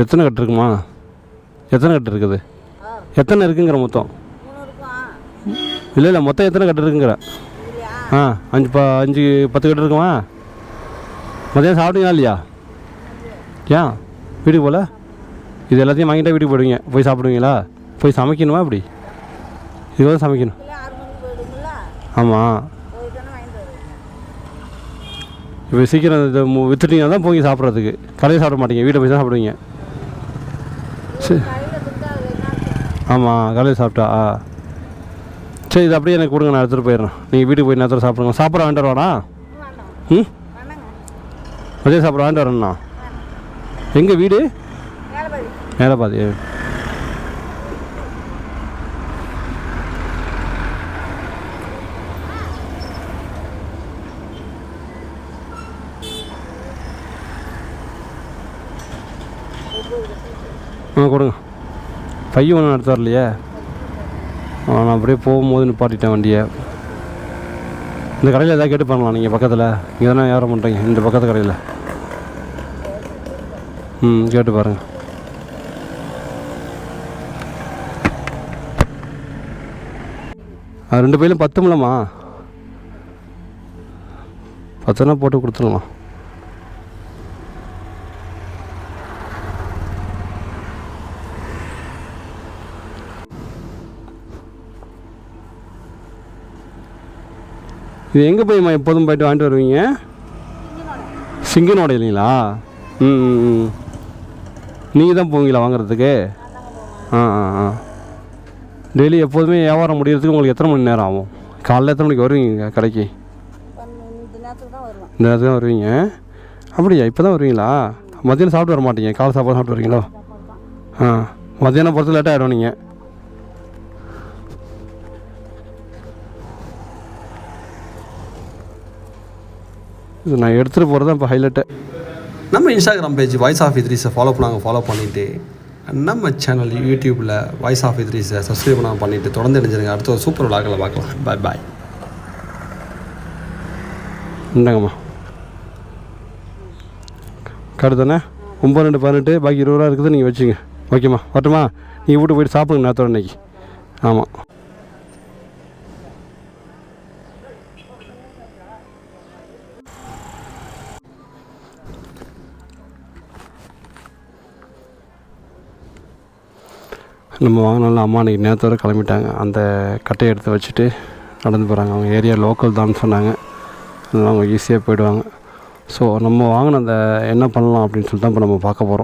எத்தனை கட்டு இருக்குமா? எத்தனை கட்டு இருக்குது? எத்தனை இருக்குங்கிற மொத்தம்? இல்லை இல்லை மொத்தம் எத்தனை கட்டு இருக்குங்கிற? ஆ அஞ்சு ப அஞ்சு பத்து கட்டு இருக்குமா? மதியம் சாப்பிட்டீங்களா இல்லையா? ஏன்? வீட்டுக்கு போகல இது எல்லாத்தையும் வாங்கிட்டா வீட்டுக்கு போயிடுவீங்க. போய் சாப்பிடுவீங்களா? போய் சமைக்கணுமா அப்படி இது வந்து சமைக்கணும் ஆமாம் இப்போ சீக்கிரம் வித்துட்டீங்கன்னா தான் போய் சாப்பிட்றதுக்கு. கடையில் சாப்பிட மாட்டீங்க. வீட்டில் போய் தான் சாப்பிடுவீங்க. சரி. ஆமாம் காலையில் சாப்பிட்டா? ஆ. சரி இது அப்படியே எனக்கு கொடுங்க நான் எடுத்துகிட்டு போயிடுறேன். நீங்கள் வீட்டுக்கு போய் நேரத்தில் சாப்பிடுங்க. சாப்பிட வாங்கிட்டு வரவாடா வேண்டாம் ம்? வேணாங்க மதியம் சாப்பிட வாங்கிட்டு வரேண்ணா எங்கள் வீடு? வேலை பாதி மேலே ஆ கொடுங்க. பையன் ஒன்றும் எடுத்து வரலையே? ஆ, நான் அப்படியே போகும்போது நிப்பாட்டிட்டேன் வண்டியை. இந்த கடையில் எதாவது கேட்டு பண்ணலாம் நீங்கள் பக்கத்தில். இங்கே தானே வியாபாரம் பண்ணுறீங்க இந்த பக்கத்து கடையில். ம் கேட்டு பாருங்கள் ரெண்டு பையிலும் பத்துமில்லம்மா பத்துனா போட்டு கொடுத்துடலாம். இது எங்கே போய்மா எப்போதும் போயிட்டு வாங்கிட்டு வருவீங்க? சிங்கனோட இல்லைங்களா? ம் நீங்கள் தான் போவீங்களா வாங்குறதுக்கு? ஆ ஆ ஆ. டெய்லி எப்போதுமே வியாபாரம் முடியறதுக்கு உங்களுக்கு எத்தனை மணி நேரம் ஆகும்? காலைல எத்தனை மணிக்கு வருவீங்க கடைக்கு? இந்த நேரத்துக்கு தான் வருவீங்க. அப்படியா இப்போ தான் வருவீங்களா? மத்தியானம் சாப்பிட்டு வர மாட்டீங்க. காலை சாப்பாடு சாப்பிட்டு வரீங்களோ? ஆ. மத்தியானம் பொறுத்து லேட்டாக ஆகிடும் நீங்கள் இது நான் எடுத்துகிட்டு போகிறது தான் இப்போ ஹைலைட்டு நம்ம இன்ஸ்டாகிராம் பேஜ் வாய்ஸ் ஆஃப் இத்ரீஸை ஃபாலோ பண்ணாங்க ஃபாலோ பண்ணிவிட்டு நம்ம சேனல் யூடியூப்பில் வாய்ஸ் ஆஃப் இத்ரீஸை சப்ஸ்கிரைப் பண்ணாமல் பண்ணிவிட்டு தொடர்ந்து இணைஞ்சிருங்க. அடுத்த ஒரு சூப்பர் விளாக்கில் பார்க்கலாம். பாய் பாய் இந்தாங்கம்மா. கார்டு தானே ஒம்பது ரெண்டு பதினெட்டு பாக்கி இருபது ரூபா இருக்குது நீங்கள் வச்சுங்க. ஓகேம்மா வரட்டுமா? நீங்கள் வீட்டு போயிட்டு சாப்பிடுங்க நேரத்தோட இன்னைக்கு. ஆமாம் நம்ம வாங்கினாலும் அம்மா அன்றைக்கி நேரத்தோட கிளம்பிட்டாங்க. அந்த கட்டையை எடுத்து வச்சுட்டு நடந்து போகிறாங்க அவங்க ஏரியா லோக்கல் தான் சொன்னாங்க. அதனால் அவங்க ஈஸியாக போயிடுவாங்க. ஸோ நம்ம வாங்கின அந்த என்ன பண்ணலாம் அப்படின்னு சொல்லிட்டு தான் இப்போ நம்ம பார்க்க போகிறோம்